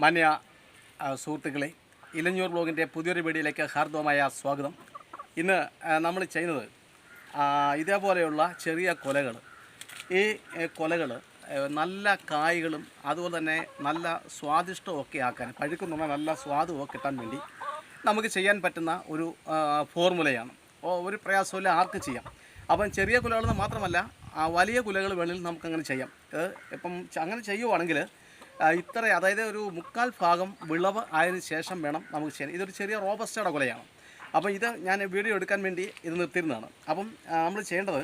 മാന്യ സുഹൃത്തുക്കളെ ഇലഞ്ഞൂർ ബ്ലോഗിന്റെ പുതിയൊരു വീഡിയോയിലേക്ക് ഹാർദവമായ സ്വാഗതം. ഇന്ന് നമ്മൾ ചെയ്യുന്നത് ഇതേപോലെയുള്ള ചെറിയ കൊലകൾ ഈ കൊലകൾ നല്ല കായ്കളും അതുപോലെ തന്നെ നല്ല സ്വാദിഷ്ടവും ഒക്കെ ആക്കാൻ പഴുക്കുന്ന നല്ല സ്വാദും ഒക്കെ കിട്ടാൻ വേണ്ടി നമുക്ക് ചെയ്യാൻ പറ്റുന്ന ഒരു ഫോർമുലയാണ്. ഒരു പ്രയാസമില്ല ആർക്ക് ചെയ്യാം? അപ്പം ചെറിയ കുലകളെന്ന് മാത്രമല്ല വലിയ കുലകൾ വേണമെങ്കിൽ നമുക്കങ്ങനെ ചെയ്യാം. ഇപ്പം അങ്ങനെ ചെയ്യുവാണെങ്കിൽ ഇത്ര അതായത് ഒരു മുക്കാൽ ഭാഗം വിളവ് ആയതിനു ശേഷം വേണം നമുക്ക് ചെയ്യാൻ. ഇതൊരു ചെറിയ റോബസ്റ്റയുടെ കൊലയാണ്. അപ്പോൾ ഇത് ഞാൻ വീഡിയോ എടുക്കാൻ വേണ്ടി ഇത് നിർത്തിയിരുന്നതാണ്. അപ്പം നമ്മൾ ചെയ്യേണ്ടത്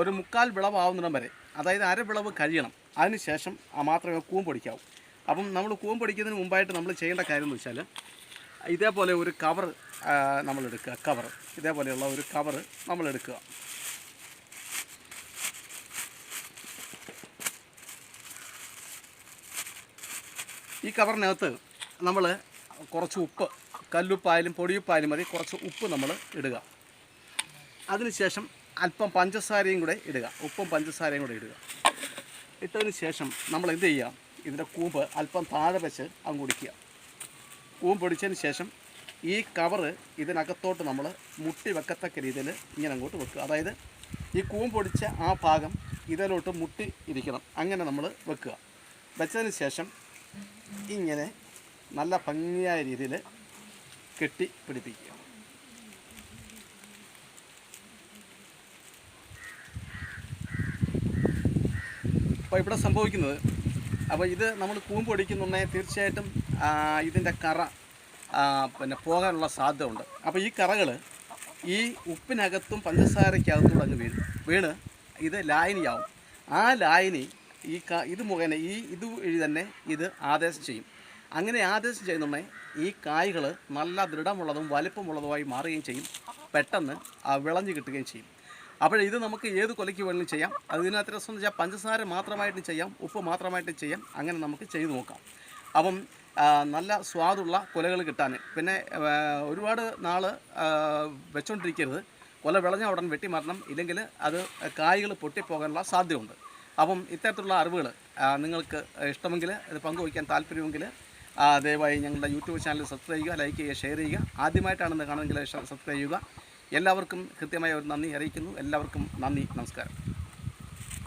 ഒരു മുക്കാൽ വിളവാവുന്നിടം വരെ അതായത് അര വിളവ് കഴിയണം. അതിന് ശേഷം ആ മാത്രമേ കൂമ്പ് പൊടിക്കാവൂ. അപ്പം നമ്മൾ കൂമ്പ് പൊടിക്കുന്നതിന് മുമ്പായിട്ട് നമ്മൾ ചെയ്യേണ്ട കാര്യം എന്ന് വെച്ചാൽ ഇതേപോലെ ഒരു കവർ നമ്മളെടുക്കുക. കവർ ഇതേപോലെയുള്ള ഒരു കവർ നമ്മൾ ഈ കവറിനകത്ത് നമ്മൾ കുറച്ച് ഉപ്പ് കല്ലുപ്പായാലും പൊടിയുപ്പായാലും മതി. കുറച്ച് ഉപ്പ് നമ്മൾ ഇടുക. അതിനുശേഷം അല്പം പഞ്ചസാരയും കൂടെ ഇടുക. ഉപ്പും പഞ്ചസാരയും കൂടെ ഇടുക. ഇട്ടതിന് ശേഷം നമ്മൾ എന്ത് ചെയ്യുക? ഇതിന്റെ കൂമ്പ് അല്പം താഴെ വെച്ച് അങ്ങ് കുടിക്കുക കൂമ്പ് പൊടിച്ചതിന് ശേഷം ഈ കവറ് ഇതിനകത്തോട്ട് നമ്മൾ മുട്ടി വെക്കത്തക്ക രീതിയിൽ ഇങ്ങനെ അങ്ങോട്ട് വെക്കുക. അതായത് ഈ കൂമ്പ് പൊടിച്ച ആ ഭാഗം ഇതിലോട്ട് മുട്ടി ഇരിക്കണം. അങ്ങനെ നമ്മൾ വെക്കുക. വെച്ചതിന് ശേഷം ഇങ്ങനെ നല്ല ഭംഗിയായ രീതിയിൽ കെട്ടി പിടിപ്പിക്കുക. അപ്പോൾ ഇവിടെ സംഭവിക്കുന്നത് അപ്പോൾ ഇത് നമ്മൾ കൂമ്പ് പൊടിക്കുന്നുണ്ടെങ്കിൽ തീർച്ചയായിട്ടും ഇതിന്റെ കറ പിന്നെ പോകാനുള്ള സാധ്യത ഉണ്ട് അപ്പോൾ ഈ കറകൾ ഈ ഉപ്പിനകത്തും പഞ്ചസാരയ്ക്കകത്തും അങ്ങ് വീഴും വീണ് ഇത് ലായനിയാവും. ആ ലായനി ഈ ഇത് മുഖേന ഈ ഇത് വഴി തന്നെ ഇത് ആദേശം ചെയ്യും. അങ്ങനെ ആദേശം ചെയ്യുന്നുണ്ടെങ്കിൽ ഈ കായ്കൾ നല്ല ദൃഢമുള്ളതും വലിപ്പമുള്ളതുമായി മാറുകയും ചെയ്യും. പെട്ടെന്ന് വിളഞ്ഞു കിട്ടുകയും ചെയ്യും. അപ്പോൾ ഇത് നമുക്ക് ഏത് കൊലയ്ക്ക് വേണമെങ്കിലും ചെയ്യാം. അതിനകത്ത് രസം എന്ന് വെച്ചാൽ പഞ്ചസാര മാത്രമായിട്ടും ചെയ്യാം ഉപ്പ് മാത്രമായിട്ട് ചെയ്യാം. അങ്ങനെ നമുക്ക് ചെയ്തു നോക്കാം. അപ്പം നല്ല സ്വാദുള്ള കൊലകൾ കിട്ടാൻ. പിന്നെ ഒരുപാട് നാൾ വെച്ചോണ്ടിരിക്കരുത്. കൊല വിളഞ്ഞ ഉടൻ വെട്ടി മാറ്റണം ഇല്ലെങ്കിൽ അത് കായ്കൾ പൊട്ടിപ്പോകാനുള്ള സാധ്യതയുണ്ട്. അപ്പം ഇത്തരത്തിലുള്ള അറിവുകൾ നിങ്ങൾക്ക് ഇഷ്ടമെങ്കിൽ ഇത് പങ്കുവയ്ക്കാൻ താല്പര്യമെങ്കിൽ ദയവായി ഞങ്ങളുടെ യൂട്യൂബ് ചാനൽ സബ്സ്ക്രൈബ് ചെയ്യുക ലൈക്ക് ചെയ്യുക ഷെയർ ചെയ്യുക. ആദ്യമായിട്ടാണെന്ന് കാണുമെങ്കിൽ സബ്സ്ക്രൈബ് ചെയ്യുക. എല്ലാവർക്കും കൃത്യമായ ഒരു നന്ദി അറിയിക്കുന്നു. എല്ലാവർക്കും നന്ദി നമസ്കാരം.